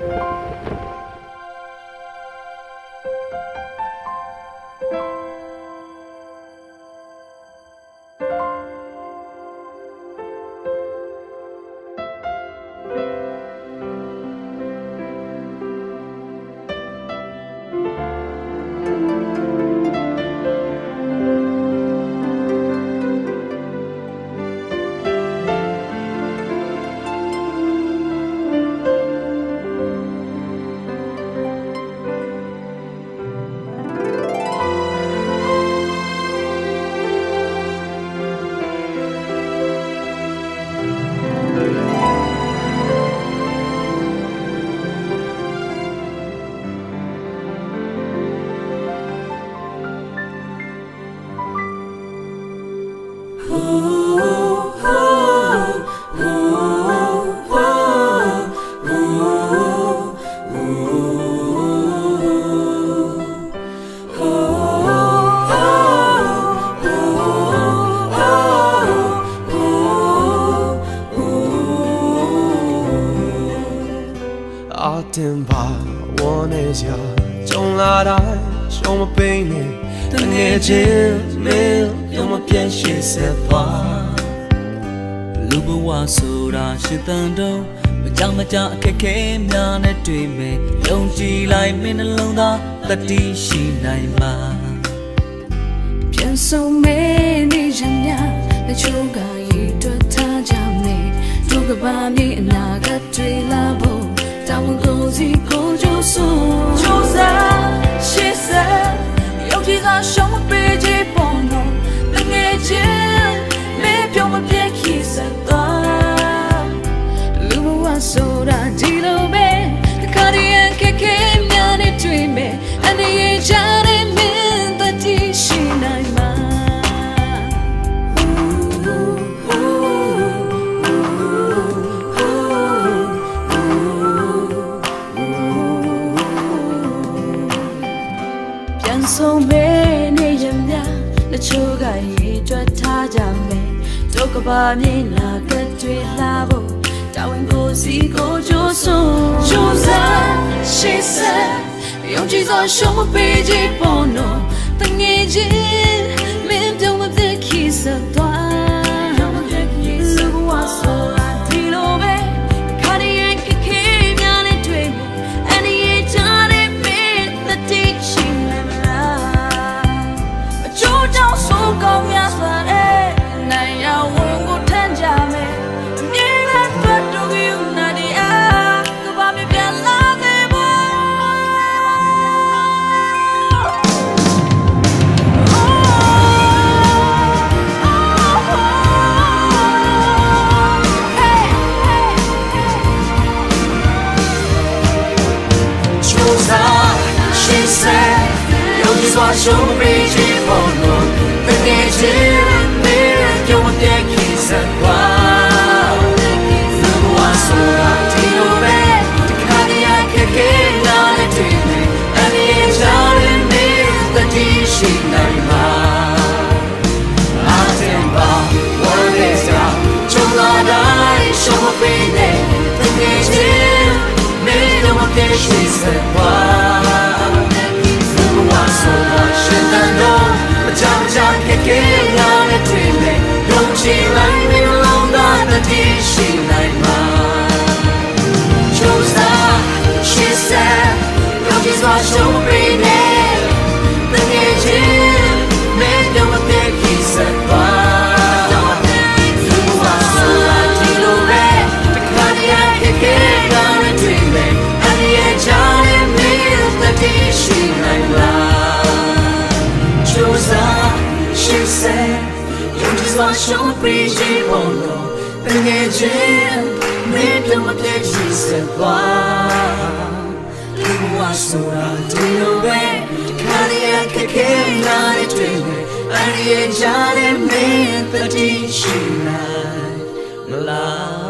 အာတ င်ပါဝန်းနေစရာကြုံလာတိုင်းရှုံးမပိန်နဲ့တငယ်ချင်း မင်းရုံမပြန့်ရှိဆက်သွားလူဘဝဆိုတာရှစ်တန်တုံးမကြောင်မကြအခက်ခဲများနဲ့တွေ့မယ်ယုံကြည်လိုက်မင်းနှလုံးသားတတိရှိနိုင်မှာပြန်ဆုံးမဲနေရမြ ဆုံးမဲနေရမြတချို့ကရေတွက်ထားကြမယ်ဒုက္ခပါမြေလာကတွေလာဖို့တာဝန်ကိုစီကိုကြိုးစွန်ကြိုးစားရှေ့ဆက်ယုံကြည်စွာရှုံးမပေးခြင်းပေါ်တော့တငယ်ချင်းမင်းပြုံးမပြတ်ခီစသွား ရှေ့ဆက်ယုံကြည်စွာရှုံးပေးခြင်းပေါ်လို့တကယ်ချင်းမင်းပြုံးမပြတ်ခိစက်သွားလူဘဝဆိုတာဒီလိုပဲတခါတည်းအခက်ခဲနားနဲ့တွေ့နေအနေချားတဲ့မင်းတတိရှိနိုင်မှာအာတင်ပါဝမ်းနေစားကြုံလာတိုင်း ယုံကြည်လိုက်မင်းလုံးသားတတိရှိနိုင်မှာကြိုးစားရှေ့ဆက်ယုံကြည်စွာရှုံးပေးနေ စွာရှုံးပေးခြင်းပေါ်လို့တကယ်ချင်းမင်းတို့မပြည့်စုံစသွားလူဘဝဆိုတာဒီလိုပဲတခါတည်းအခက်ခဲနားနဲ့တွေ့မယ်အရိယာကြတဲ့မင်းတတိရှိနိုင်မလား